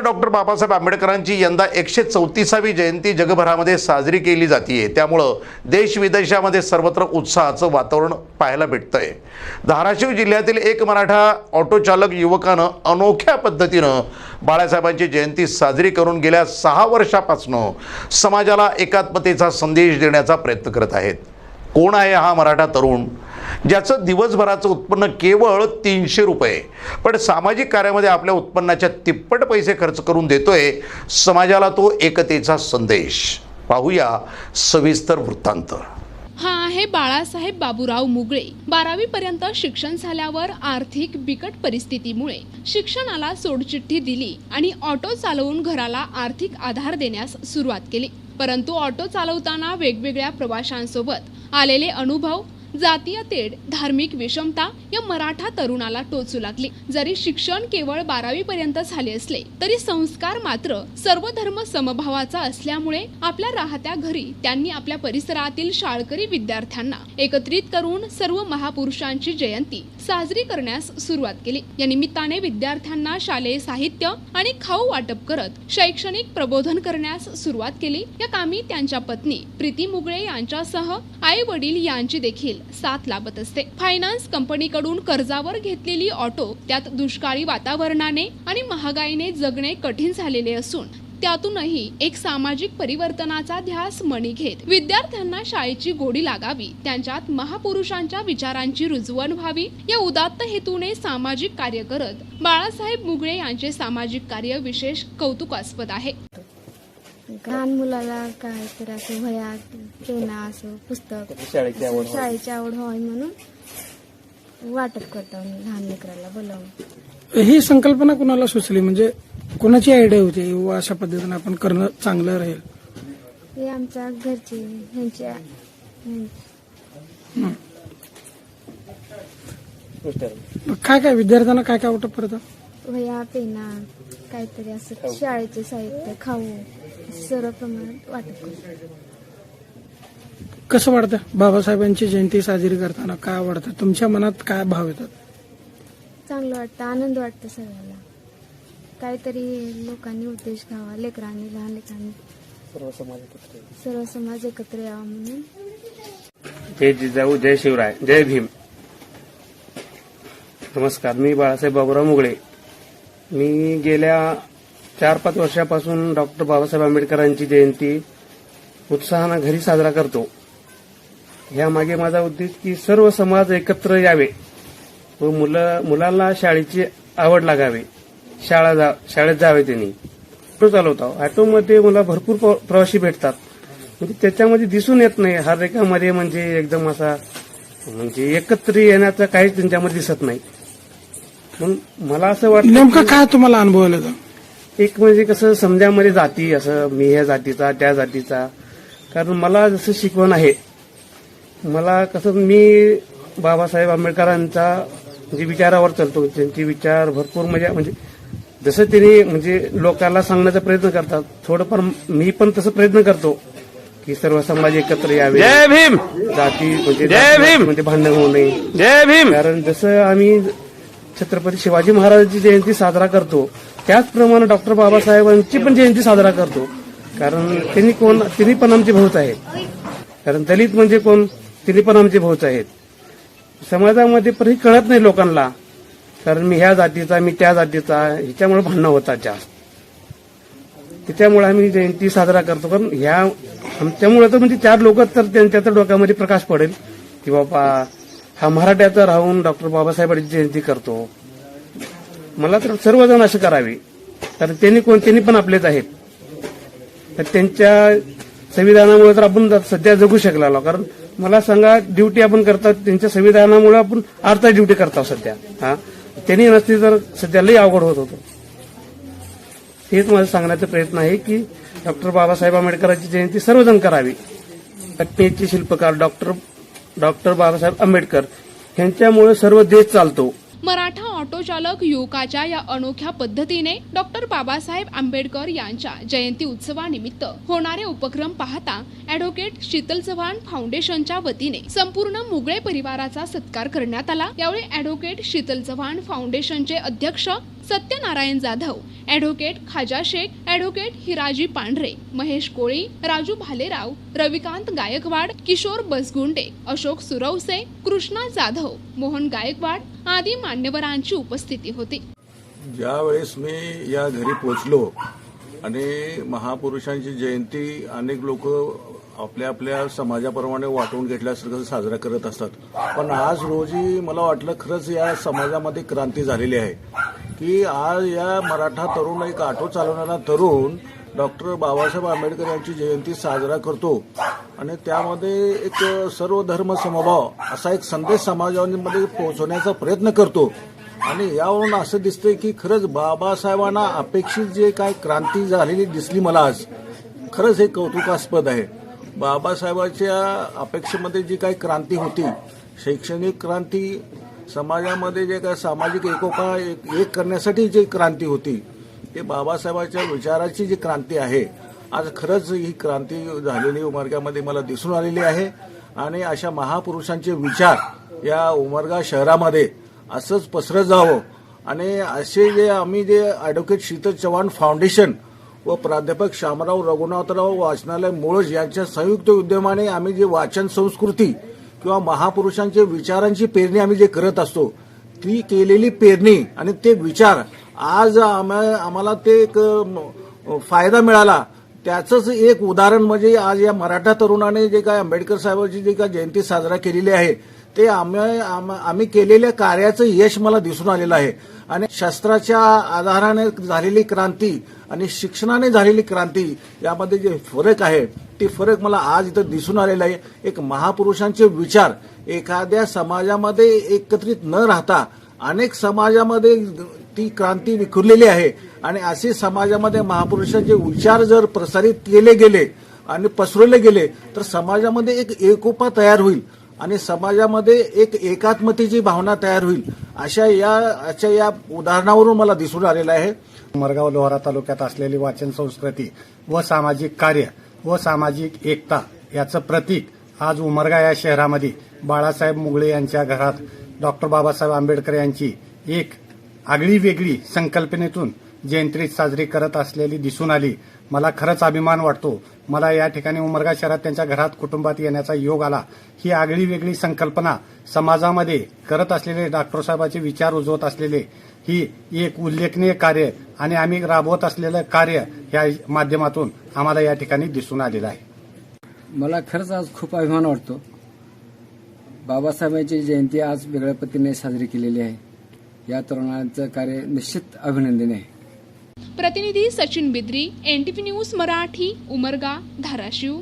Doctor Babasaheb आंबेडकरांची यंदा एकशे चौतीसावी जयंती जगभरामध्ये साजरी केली जाते त्यामुळं देश विदेशामध्ये सर्वत्र उत्साहाचं वातावरण पाहायला भेटतंय. धाराशिव जिल्ह्यातील एक मराठा ऑटो चालक युवकानं अनोख्या पद्धतीनं बाळासाहेबांची जयंती साजरी करून गेल्या सहा वर्षापासून समाजाला एकात्मतेचा संदेश देण्याचा प्रयत्न करत आहेत. कोण आहे हा मराठा तरुण? ज्याचं दिवसभराचं उत्पन्न केवळ तीनशे रुपये. पण सामाजिक कार्यामध्ये आपल्या उत्पन्नाच्या तिप्पट पैसे खर्च करून देतोय समाजाला तो एकतेचा संदेश. पाहूया सविस्तर वृत्तांत. हा आहे बाळासाहेब बाबूराव मुगळे. बारावी पर्यंत शिक्षण झाल्यावर आर्थिक बिकट परिस्थितीमुळे शिक्षणाला सोडचिठ्ठी दिली आणि ऑटो चालवून घराला आर्थिक आधार देण्यास सुरुवात केली. परंतु ऑटो चालवताना वेगवेगळ्या प्रवाशांसोबत आलेले अनुभव जातीय तेढ धार्मिक विषमता या मराठा तरुणाला टोचू लागली. जरी शिक्षण केवळ बारावी पर्यंत झाले असले तरी संस्कार मात्र सर्व धर्म समभावाचा असल्यामुळे आपल्या राहत्या घरी त्यांनी आपल्या परिसरातील शाळकरी विद्यार्थ्यांना एकत्रित करून सर्व महापुरुषांची जयंती साजरी करण्यास सुरुवात केली. या निमित्ताने विद्यार्थ्यांना शालेय साहित्य आणि खाऊ वाटप करत शैक्षणिक प्रबोधन करण्यास सुरुवात केली. या कामी त्यांच्या पत्नी प्रीती मुगळे यांच्यासह आई वडील यांची देखील साथ लाभत असते. फायनान्स कंपनीकडून कर्जावर घेतलेली ऑटो त्यात दुष्काळी वातावरणाने आणि महागाईने जगणे कठीण झालेले असून त्यातूनही एक सामाजिक परिवर्तनाचा ध्यास मणी घेत. विद्यार्थ्यांना शाळेची गोडी लागावी त्यांच्यात महापुरुषांच्या विचारांची रुजवण व्हावी या उदात्त हेतूने सामाजिक कार्य करत बाळासाहेब मुगळे यांचे सामाजिक कार्य विशेष कौतुकास्पद आहे. लहान मुलाला काय तर असं वह्या पेना असं पुस्तक शाळेची आवड असं शाळेची आवड व्हावी म्हणून वाटप करतो आम्ही लहान लेकराला बोलावून. ही संकल्पना कुणाला सुचली? म्हणजे कोणाची आयडिया होती? व अशा पद्धतीने आपण करणं चांगलं राहील. हे आमच्या घरचे ह्यांच्या ह्यां- काय काय विद्यार्थ्यांना काय काय वाटप करतात वह्या पेना काहीतरी असं शाळेचे साहित्य खाऊ सर्व प्रमाणात वाटप करतो कसं वाटतं? बाबासाहेबांची जयंती साजरी करताना काय वाटतं? तुमच्या मनात काय भाव येतात? चांगलं वाटतं आनंद वाटतं सगळ्याला काहीतरी लोकांनी उद्देश घ्यावा लेकरांनी लहान लेकरांनी. सर्व समाज एकत्र आहे. सर्व समाज एकत्र यावा म्हणून. जय जिजाऊ जय शिवराय जय भीम. नमस्कार मी बाळासाहेब बाबूराव मुगळे. मी गेल्या चार पाच वर्षापासून डॉक्टर बाबासाहेब आंबेडकरांची जयंती उत्साहानं घरी साजरा करतो. ह्यामागे माझा उद्देश की सर्व समाज एकत्र यावे व मुलं मुलांना शाळेची आवड लागावी. शाळा जा शाळेत जावे त्यांनी. ऑटो चालवतो. ऑटोमध्ये मला भरपूर प्रवासी भेटतात. म्हणजे त्याच्यामध्ये दिसून येत नाही. हर एकामध्ये म्हणजे एकदम असा म्हणजे एकत्र येण्याचं काहीच त्यांच्यामध्ये दिसत नाही. मग मला असं वाटतं नेमकं काय तुम्हाला अनुभव आला? एक म्हणजे कसं समजामध्ये जाती असं मी ह्या जातीचा त्या जातीचा. कारण मला जसं शिकवण आहे मला कसं मी बाबासाहेब आंबेडकरांचा म्हणजे विचारावर चालतो त्यांचे विचार भरपूर म्हणजे म्हणजे जसं त्यांनी म्हणजे लोकांना सांगण्याचा प्रयत्न करतात थोडंफार मी पण तसं प्रयत्न करतो की सर्व समाज एकत्र यावे. जय भीम! जाती म्हणजे जय भीम! म्हणजे भांडण होऊ नये. जय भीम! कारण जसं आम्ही छत्रपती शिवाजी महाराजांची जयंती साजरा करतो. त्याचप्रमाणे डॉक्टर बाबासाहेबांची पण जयंती साजरा करतो. कारण त्यांनी कोण त्यांनी पण आमचे भाऊच आहेत. कारण दलित म्हणजे कोण त्यांनी पण आमचे भाऊच आहेत. समाजामध्ये पण हे कळत नाही लोकांना. कारण मी ह्या जातीचा मी त्या जातीचा ह्याच्यामुळे भांडणं होतात जास्त. त्याच्यामुळे आम्ही जयंती साजरा करतो. कारण ह्या आमच्यामुळे तर म्हणजे चार लोक तर त्यांच्या तर डोक्यामध्ये प्रकाश पडेल. की बाबा हा मराठ्याचा राहून डॉक्टर बाबासाहेबांची जयंती करतो. मला तर सर्वजण असं करावे. कारण त्यांनी कोण त्यांनी पण आपलेच आहेत. तर त्यांच्या संविधानामुळे तर आपण सध्या जगू शकलेलो कारण मला सांगा ड्युटी आपण करतात त्यांच्या संविधानामुळे आपण अर्धा ड्युटी करतो सध्या. हा? त्यांनी नसते तर सध्या लई अवघड होत होतो. हेच माझं सांगण्याचा प्रयत्न आहे की डॉक्टर बाबासाहेब आंबेडकरांची जयंती सर्वजण करावी. घटनेचे शिल्पकार डॉक्टर डॉक्टर बाबासाहेब आंबेडकर यांच्यामुळे सर्व देश चालतो. मराठा ऑटो चालक युवकाच्या या अनोख्या पद्धतीने डॉक्टर बाबासाहेब आंबेडकर यांच्या जयंती उत्सवानिमित्त होणारे उपक्रम पाहता ऍडव्होकेट शीतल चव्हाण फाउंडेशनच्या वतीने संपूर्ण मुगळे परिवाराचा सत्कार करण्यात आला. यावेळी ऍडव्होकेट शीतल चव्हाण फाउंडेशनचे अध्यक्ष सत्यनारायण जाधव ॲडव्होकेट खाजा शेख ॲडव्होकेट हिराजी पांढरे महेश कोळी राजू भालेराव रविकांत गायकवाड किशोर बसगुंडे अशोक सुरवसे कृष्णा जाधव मोहन गायकवाड आदी मान्यवरांची उपस्थिती होती. ज्या वेळेस मी या घरी पोचलो आणि महापुरुषांची जयंती अनेक लोक आपल्या आपल्या समाजाप्रमाणे वाटून घेतल्यासारखं साजरा करत असतात. पण आज रोजी मला वाटलं खरंच या समाजामध्ये क्रांती झालेली आहे. की आज या मराठा तरुण एक ऑटो चालवणारा तरुण डॉक्टर बाबासाहेब आंबेडकर यांची जयंती साजरा करतो. आणि त्यामध्ये एक सर्व धर्म समभाव असा एक संदेश समाजामध्ये पोहोचवण्याचा प्रयत्न करतो. आणि यावरून असं दिसतंय की खरंच बाबासाहेबांना अपेक्षित जे काय क्रांती झालेली दिसली मला आज खरंच हे कौतुकास्पद आहे. बाबासाहेबांच्या अपेक्षेमध्ये जी काही क्रांती होती शैक्षणिक क्रांती समाजामध्ये जे काय सामाजिक एकोपा एक एक करण्यासाठी जी क्रांती होती ते बाबासाहेबांच्या विचाराची जी क्रांती आहे आज खरंच ही क्रांती झालेली उमरग्यामध्ये मला दिसून आलेली आहे. आणि अशा महापुरुषांचे विचार या उमरगा शहरामध्ये असंच पसरत जावं. आणि असे जे आम्ही जे ॲडव्होकेट शीतल चव्हाण फाउंडेशन व प्राध्यापक शामराव रघुनाथराव वाचनालय मुळज यांच्या संयुक्त उद्यमाने आम्ही जे वाचन संस्कृती किंवा महापुरुषांच्या विचारांची पेरणी आम्ही जे करत असतो ती केलेली पेरणी आणि ते विचार आज आम्हाला ते एक फायदा मिळाला त्याचंच एक उदाहरण म्हणजे आज या मराठा तरुणाने जे काय आंबेडकर साहेबांची जी काय जयंती साजरा केलेली आहे ते आम्ही आम्ही केलेल्या कार्याचं यश मला दिसून आलेलं आहे. आणि शस्त्राच्या आधाराने झालेली क्रांती आणि शिक्षणाने झालेली क्रांती यामध्ये जे फरक आहे ते फरक मला आज इथं दिसून आलेला आहे. एक महापुरुषांचे विचार एखाद्या समाजामध्ये एकत्रित न राहता अनेक समाजामध्ये ती क्रांती विखुरलेली आहे. आणि असे समाजामध्ये महापुरुषांचे विचार जर प्रसारित केले गेले आणि पसरवले गेले तर समाजामध्ये एक एकोपा तयार होईल आणि समाजामध्ये एक एकात्मतेची भावना तयार होईल. अशा या अशा या उदाहरणावरून मला दिसून आलेलं आहे. मरगाव लोहारा तालुक्यात असलेली वाचन संस्कृती व सामाजिक कार्य व सामाजिक एकता याचं प्रतीक आज उमरगा या शहरामध्ये बाळासाहेब मुगळे यांच्या घरात डॉक्टर बाबासाहेब आंबेडकर यांची एक आगळी वेगळी संकल्पनेतून जयंतीत साजरी करत असलेली दिसून आली. मला खरंच अभिमान वाटतो. मला या ठिकाणी उमरगा शहरात त्यांच्या घरात कुटुंबात येण्याचा योग आला. ही आगळी वेगळी संकल्पना समाजामध्ये करत असलेले डॉक्टर साहेबांचे विचार उजवत असलेले ही एक उल्लेखनीय कार्य आणि आम्ही राबवत असलेलं कार्य या माध्यमातून आम्हाला या ठिकाणी दिसून आलेलं आहे. मला खरंच आज खूप अभिमान वाटतो. बाबासाहेबांची जयंती आज वेगळ्या पद्धतीने साजरी केलेली आहे. या तरुणांचं कार्य निश्चित अभिनंदनीय आहे. प्रतिनिधी सचिन बिद्री एनटीपी न्यूज मराठी उमरगा धाराशिव.